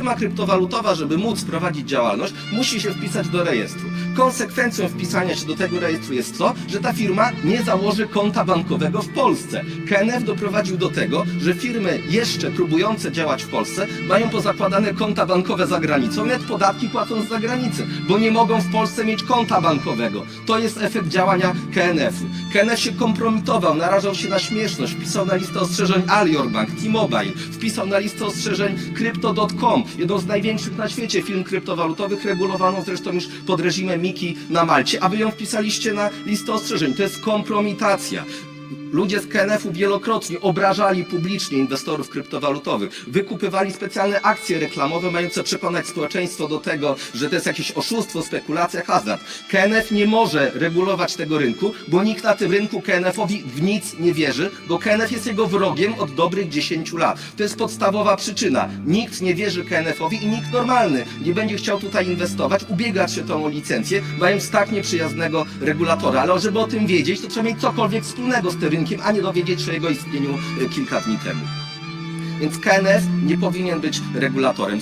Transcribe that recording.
firma kryptowalutowa, żeby móc prowadzić działalność, musi się wpisać do rejestru. Konsekwencją wpisania się do tego rejestru jest to, że ta firma nie założy konta bankowego w Polsce. KNF doprowadził do tego, że firmy jeszcze próbujące działać w Polsce mają pozakładane konta bankowe za granicą, nawet podatki płacą z zagranicy, bo nie mogą w Polsce mieć konta bankowego. To jest efekt działania KNF-u. KNF się kompromitował, narażał się na śmieszność, wpisał na listę ostrzeżeń Alior Bank, T-Mobile, wpisał na listę ostrzeżeń Crypto.com, jedną z największych na świecie firm kryptowalutowych, regulowaną zresztą już pod reżimem Miki na Malcie, a wy ją wpisaliście na listę ostrzeżeń. To jest kompromitacja. Ludzie z KNF-u wielokrotnie obrażali publicznie inwestorów kryptowalutowych, wykupywali specjalne akcje reklamowe mające przekonać społeczeństwo do tego, że to jest jakieś oszustwo, spekulacja, hazard. KNF nie może regulować tego rynku, bo nikt na tym rynku KNF-owi w nic nie wierzy, bo KNF jest jego wrogiem od dobrych 10 lat. To jest podstawowa przyczyna. Nikt nie wierzy KNF-owi i nikt normalny nie będzie chciał tutaj inwestować, ubiegać się tą licencję, mając tak nieprzyjaznego regulatora. Ale żeby o tym wiedzieć, to trzeba mieć cokolwiek wspólnego z tym rynkiem, a nie dowiedzieć się o jego istnieniu y, kilka dni temu. Więc KNF nie powinien być regulatorem.